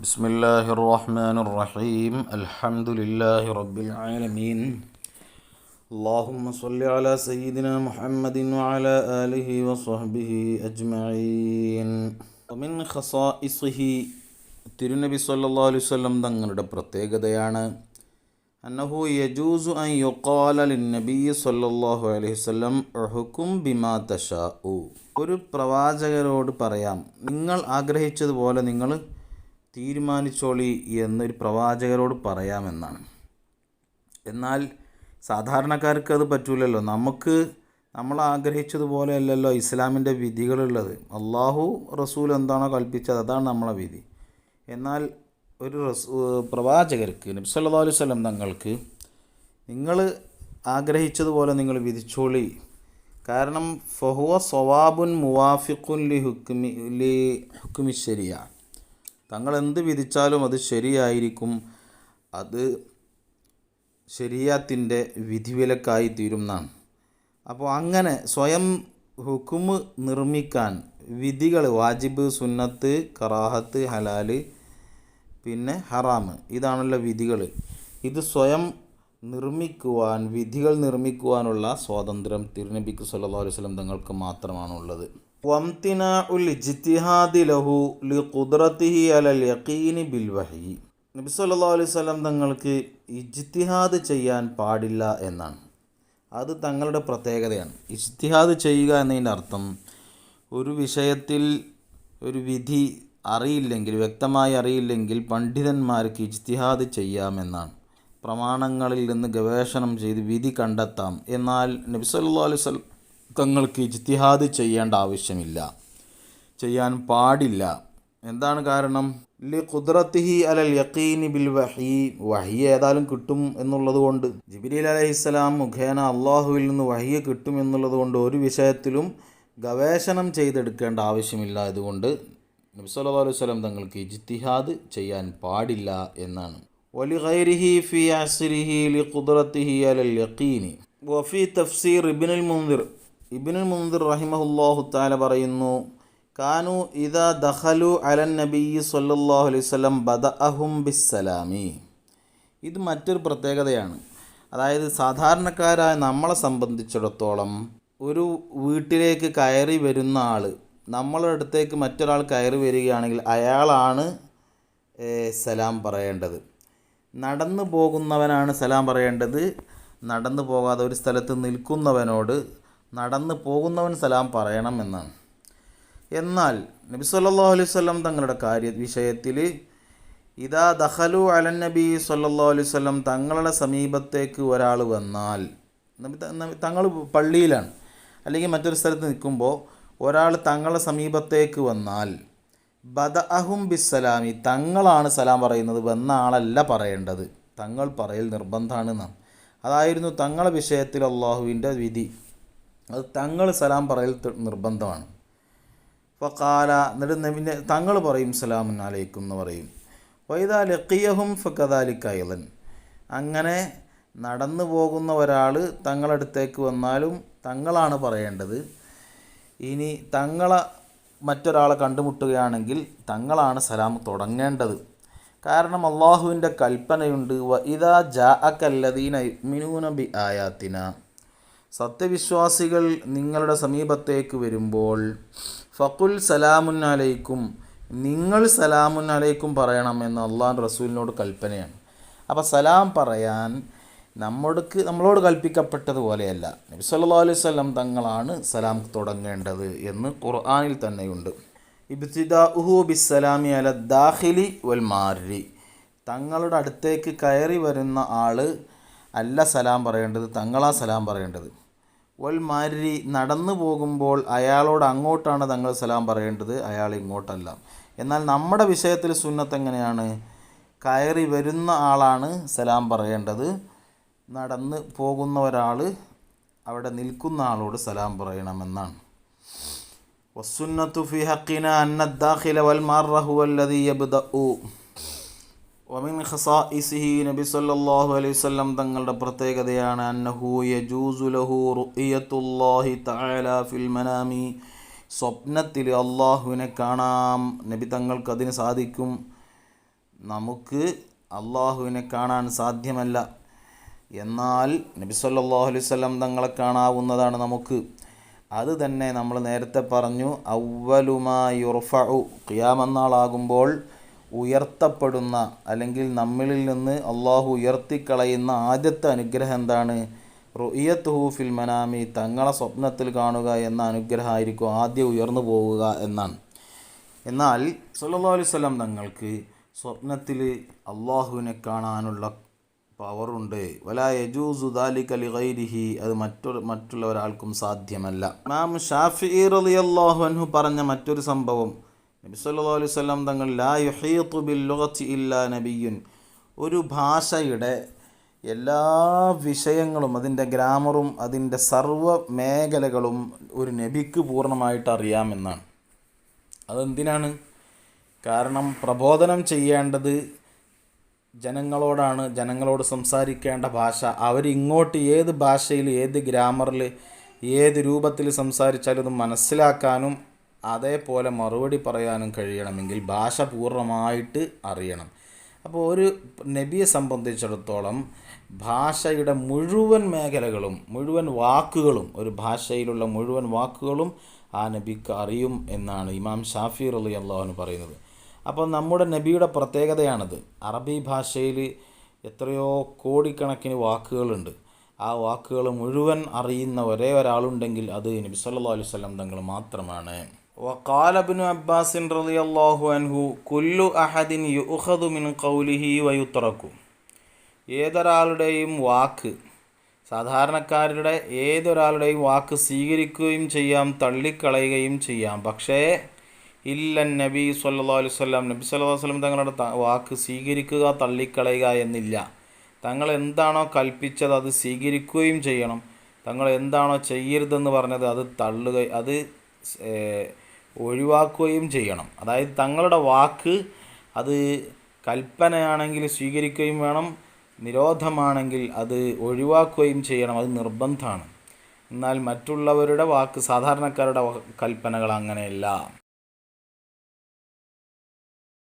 بسم الله الرحمن الرحيم الحمد لله رب العالمين اللهم صل على سيدنا محمد وعلى آله وصحبه أجمعين ومن خصائصه തിരുനബി സല്ലല്ലാഹു അലൈഹി വസല്ലം തങ്ങളുടെ പ്രത്യേകതയാണ് അന്നഹു യജൂസു അൻ യുഖാല ലിന്നബി സല്ലല്ലാഹു അലൈഹി വസല്ലം ഉഹുക്കും ബിമാ തശാഉ ഒരു പ്രവാചകരോട് പറയാം നിങ്ങൾ ആഗ്രഹിച്ചതുപോലെ നിങ്ങൾ തീരുമാനിച്ചോളി എന്നൊരു പ്രവാചകരോട് പറയാമെന്നാണ്. എന്നാൽ സാധാരണക്കാർക്ക് അത് പറ്റൂലല്ലോ. നമുക്ക് നമ്മൾ ആഗ്രഹിച്ചതുപോലെ അല്ലല്ലോ ഇസ്ലാമിന്റെ വിധികളുള്ളത്. അള്ളാഹു റസൂൽ എന്താണോ കൽപ്പിച്ചത് അതാണ് നമ്മളെ വിധി. എന്നാൽ ഒരു റസൂ പ്രവാചകർക്ക് നബി സല്ലല്ലാഹു അലൈഹി സ്വലം തങ്ങൾക്ക് നിങ്ങൾ ആഗ്രഹിച്ചതുപോലെ നിങ്ങൾ വിധിച്ചോളി. കാരണം ഫഹുവ സ്വവാബുൻ മുവാഫിഖുൻ ലി ഹുക്കുമി ലി ഹുക്കുമി ശരിയ തങ്ങൾ എന്ത് വിധിച്ചാലും അത് ശരിയായിരിക്കും. അത് ശരിയാത്തിന്റെ വിധിവിലക്കായി തീരും എന്നാണ് അപ്പോൾ അങ്ങനെ സ്വയം ഹുക്കുമ് നിർമ്മിക്കാൻ വിധികൾ വാജിബ് സുന്നത്ത് കറാഹത്ത് ഹലാൽ പിന്നെ ഹറാമ് ഇതാണല്ലോ വിധികൾ. ഇത് സ്വയം നിർമ്മിക്കുവാൻ വിധികൾ നിർമ്മിക്കുവാനുള്ള സ്വാതന്ത്ര്യം തിരുനബിക്ക് സല്ലല്ലാഹു അലൈഹി തങ്ങൾക്ക് മാത്രമാണുള്ളത്. വംതിന ഉൽ ഇജ്തിഹാദി ലഹു ലി ഖുദ്റത്തിഹി അലൽ യഖീനി ബിൽ വഹി. നബി സല്ലല്ലാഹു അലൈഹി വസല്ലം തങ്ങൾക്ക് ഇജ്തിഹാദ് ചെയ്യാൻ പാടില്ല എന്നാണ്. അത് തങ്ങളുടെ പ്രത്യേകതയാണ്. ഇജ്തിഹാദ് ചെയ്യുക എന്നതിന്റെ അർത്ഥം ഒരു വിഷയത്തിൽ ഒരു വിധി അറിയില്ലെങ്കിൽ വ്യക്തമായി അറിയില്ലെങ്കിൽ പണ്ഡിതന്മാർക്ക് ഇജ്തിഹാദ് ചെയ്യാമെന്നാണ് പ്രമാണങ്ങളിൽ നിന്ന് ഗവേഷണം ചെയ്ത് വിധി കണ്ടെത്താം. എന്നാൽ നബി സല്ലല്ലാഹു അലൈഹി വസല്ലം തങ്ങൾക്ക് ഇജ്തിഹാദ് ചെയ്യേണ്ട ആവശ്യമില്ല. ചെയ്യാൻ പാടില്ല. എന്താണ് കാരണം? ലി ഖുദ്റത്തിഹി അലൽ യഖീനി ബിൽ വഹി. വഹി ഏതായാലും കിട്ടും എന്നുള്ളത് കൊണ്ട് ജിബിലി അലഹിസ്സലാം മുഖേന അള്ളാഹുവിൽ നിന്ന് വഹിയ കിട്ടും എന്നുള്ളത് കൊണ്ട് ഒരു വിഷയത്തിലും ഗവേഷണം ചെയ്തെടുക്കേണ്ട ആവശ്യമില്ല അതുകൊണ്ട് നബി സല്ലല്ലാഹു അലൈഹി വസല്ലം തങ്ങൾക്ക് ഇജ്തിഹാദ് ചെയ്യാൻ പാടില്ല എന്നാണ്. വലി ഖൈരിഹി ഫി അസ്രിഹി ലി ഖുദ്റത്തിഹി അലൽ യഖീനി. വഫി തഫ്സീർ ഇബ്നുൽ മുൻദിർ ഇബ്നുൽ മുന്ദിർ റഹിമഹുല്ലാഹു താല പറയുന്നു കാനു ഇദാ ദഹലു അലൻ നബി സല്ലല്ലാഹു അലൈഹി ബദ അഹും ബിസ്സലാമി. ഇത് മറ്റൊരു പ്രത്യേകതയാണ്. അതായത് സാധാരണക്കാരായ നമ്മളെ സംബന്ധിച്ചിടത്തോളം ഒരു വീട്ടിലേക്ക് കയറി വരുന്ന ആൾ നമ്മളുടെ അടുത്തേക്ക് മറ്റൊരാൾ കയറി വരികയാണെങ്കിൽ അയാളാണ് സലാം പറയേണ്ടത്. നടന്നു പോകുന്നവനാണ് സലാം പറയേണ്ടത്. നടന്നു പോകാതെ ഒരു സ്ഥലത്ത് നിൽക്കുന്നവനോട് നടന്നു പോകുന്നവൻ സലാം പറയണമെന്നാണ്. എന്നാൽ നബി സല്ലല്ലാഹു അലൈഹി വസല്ലം തങ്ങളുടെ കാര്യ വിഷയത്തിൽ ഇതാ ദഹലു അലൻ നബി സല്ലാ അലൈഹി വസല്ലം തങ്ങളുടെ സമീപത്തേക്ക് ഒരാൾ വന്നാൽ തങ്ങൾ പള്ളിയിലാണ്. അല്ലെങ്കിൽ മറ്റൊരു സ്ഥലത്ത് നിൽക്കുമ്പോൾ ഒരാൾ തങ്ങളുടെ സമീപത്തേക്ക് വന്നാൽ ബദ അഹും ബിസ്സലാമി തങ്ങളാണ് സലാം പറയുന്നത് വന്ന ആളല്ല പറയേണ്ടത്. തങ്ങൾ പറയൽ നിർബന്ധമാണ് അതായിരുന്നു തങ്ങളെ വിഷയത്തിൽ അള്ളാഹുവിന്റെ വിധി. അത് തങ്ങൾ സലാം പറയൽ നിർബന്ധമാണ്. ഫക്കാല എന്നിട്ട് നബിന്റെ തങ്ങൾ പറയും സലാമുൻ അലൈക്കും എന്ന് പറയും. വൈദാ ലക്കിയഹും ഫക്കദാലിക്കയലൻ അങ്ങനെ നടന്നു പോകുന്ന ഒരാൾ തങ്ങളടുത്തേക്ക് വന്നാലും തങ്ങളാണ് പറയേണ്ടത്. ഇനി തങ്ങളെ മറ്റൊരാളെ കണ്ടുമുട്ടുകയാണെങ്കിൽ തങ്ങളാണ് സലാം തുടങ്ങേണ്ടത്. കാരണം അള്ളാഹുവിന്റെ കൽപ്പനയുണ്ട് വ ഇതാ ജാ അക്കല്ലദീന മിനൂന ബി ആയാത്തിന. സത്യവിശ്വാസികൾ നിങ്ങളുടെ സമീപത്തേക്ക് വരുമ്പോൾ ഫക്കുൽ സലാമുൻ അലൈക്കും നിങ്ങൾ സലാമുൻ അലൈക്കും പറയണം എന്ന് അള്ളാഹ് റസൂലിനോട് കൽപ്പനയാണ്. അപ്പോൾ സലാം പറയാൻ നമ്മൾക്ക് നമ്മളോട് കൽപ്പിക്കപ്പെട്ടതുപോലെയല്ല. നബി സല്ലല്ലാഹു അലൈഹി സ്വലം തങ്ങളാണ് സലാം തുടങ്ങേണ്ടത് എന്ന് ഖുർആാനിൽ തന്നെയുണ്ട്. ഇബ്തിദാഉഹു ബിസ്സലാമി അല ദാഹിലി വൽ മാരി. തങ്ങളുടെ അടുത്തേക്ക് കയറി വരുന്ന ആൾ അല്ല സലാം പറയേണ്ടത് തങ്ങളാ സലാം പറയേണ്ടത്. വൽ മാരി നടന്നു പോകുമ്പോൾ അയാളോട് അങ്ങോട്ടാണ് തങ്ങൾ സലാം പറയേണ്ടത് അയാൾ ഇങ്ങോട്ടല്ല. എന്നാൽ നമ്മുടെ വിഷയത്തിൽ സുന്നത്ത് എങ്ങനെയാണ്? കയറി വരുന്ന ആളാണ് സലാം പറയേണ്ടത്. നടന്ന് പോകുന്ന ഒരാൾ അവിടെ നിൽക്കുന്ന ആളോട് സലാം പറയണമെന്നാണ്. വസുന്നത്തു ഫി ഹക്കിന അന്നദ്ദാഖില വൽ ഹുവല്ലദി യബ്ദഉ. വമിൻ ഖസാഇസിഹി നബി സല്ലല്ലാഹു അലൈഹി വസല്ലം തങ്ങളുടെ പ്രത്യേകതയാണ് അന്നഹു യജൂസു ലഹു റുഇയത്തുല്ലാഹി തആല ഫിൽ മനാമി സ്വപ്നത്തിൽ അള്ളാഹുവിനെ കാണാം. നബി തങ്ങൾക്ക് അതിന് സാധിക്കും. നമുക്ക് അള്ളാഹുവിനെ കാണാൻ സാധ്യമല്ല. എന്നാൽ നബി സല്ലല്ലാഹു അലൈഹി വസല്ലം തങ്ങളെ കാണാവുന്നതാണ് നമുക്ക്. അത് തന്നെ നമ്മൾ നേരത്തെ പറഞ്ഞു അവലുമാ യുർഫഉ. ഖിയാമന്നാളാകുമ്പോൾ ഉയർത്തപ്പെടുന്ന അല്ലെങ്കിൽ നമ്മളിൽ നിന്ന് അള്ളാഹു ഉയർത്തിക്കളയുന്ന ആദ്യത്തെ അനുഗ്രഹം എന്താണ്? റുയത്ത് ഹൂഫിൽ മനാമി തങ്ങളെ സ്വപ്നത്തിൽ കാണുക എന്ന അനുഗ്രഹമായിരിക്കും ആദ്യം ഉയർന്നു പോവുക എന്നാണ്. എന്നാൽ സല്ലല്ലാഹു അലൈഹി വസല്ലം തങ്ങൾക്ക് സ്വപ്നത്തിൽ അള്ളാഹുവിനെ കാണാനുള്ള പവറുണ്ട് വലാ യജൂസു ദാലിക ലിഗൈരിഹി അത് മറ്റൊരു മറ്റുള്ള ഒരാൾക്കും സാധ്യമല്ല. മാം ഷാഫി റളിയല്ലാഹു അൻഹു പറഞ്ഞ മറ്റൊരു സംഭവം നബി സല്ലല്ലാഹു അലൈഹി തങ്ങൾ ലാ യുഹീതു ബിൽ ലുഗത്തി ഇല്ലാ നബിയുൻ. ഒരു ഭാഷയുടെ എല്ലാ വിഷയങ്ങളും അതിന്റെ ഗ്രാമറും അതിന്റെ സർവ മേഖലകളും ഒരു നബിക്ക് പൂർണമായിട്ട് അറിയാമെന്നാണ്. അതെന്തിനാണ്? കാരണം പ്രബോധനം ചെയ്യേണ്ടത് ജനങ്ങളോടാണ് ജനങ്ങളോട് സംസാരിക്കേണ്ട ഭാഷ. അവരിങ്ങോട്ട് ഏത് ഭാഷയിൽ ഏത് ഗ്രാമറിൽ ഏത് രൂപത്തിൽ സംസാരിച്ചാലും അത് മനസ്സിലാക്കാനും അതേപോലെ മറുപടി പറയാനും കഴിയണമെങ്കിൽ ഭാഷ പൂർണമായിട്ട് അറിയണം. അപ്പോൾ ഒരു നബിയെ സംബന്ധിച്ചിടത്തോളം ഭാഷയുടെ മുഴുവൻ മേഖലകളും മുഴുവൻ വാക്കുകളും ഒരു ഭാഷയിലുള്ള മുഴുവൻ വാക്കുകളും ആ നബിക്ക് അറിയും എന്നാണ് ഇമാം ഷാഫി അലി അള്ളാഹുന് പറയുന്നത്. അപ്പോൾ നമ്മുടെ നബിയുടെ പ്രത്യേകതയാണത്. അറബി ഭാഷയിൽ എത്രയോ കോടിക്കണക്കിന് വാക്കുകളുണ്ട്. ആ വാക്കുകൾ മുഴുവൻ അറിയുന്ന ഒരേ ഒരാളുണ്ടെങ്കിൽ അത് നബി സല്ലല്ലാഹു അലൈഹി തങ്ങൾ മാത്രമാണ്. وقال ابن عباس رضي الله عنه كل أحد يؤخذ من قوله ويترك ഏതൊരാളുടെയും വാക്ക് സാധാരണക്കാരുടെ ഏതൊരാളുടെയും വാക്ക് സ്വീകരിക്കുകയും ചെയ്യാം തള്ളിക്കളയുകയും ചെയ്യാം പക്ഷേ ഇല്ല നബി സല്ലല്ലാഹു അലൈഹി വസല്ലം നബി സല്ലല്ലാഹു അലൈഹി വസല്ലം തങ്ങളുടെ ത- വാക്ക് സ്വീകരിക്കുക തള്ളിക്കളയുക എന്നില്ല തങ്ങൾ എന്താണോ കൽപ്പിച്ചത് അത് സ്വീകരിക്കുകയും ചെയ്യണം തങ്ങൾ എന്താണോ ചെയ്യരുതെന്ന് പറഞ്ഞത് അത് തള്ളുക അത് സ്- ഏർ ഒഴിവാക്കുകയും ചെയ്യണം. അതായത് തങ്ങളുടെ വാക്ക് അത് കൽപ്പനയാണെങ്കിൽ സ്വീകരിക്കുകയും വേണം നിരോധമാണെങ്കിൽ അത് ഒഴിവാക്കുകയും ചെയ്യണം. അത് നിർബന്ധമാണ്. എന്നാൽ മറ്റുള്ളവരുടെ വാക്ക് സാധാരണക്കാരുടെ കൽപ്പനകൾ അങ്ങനെയല്ല.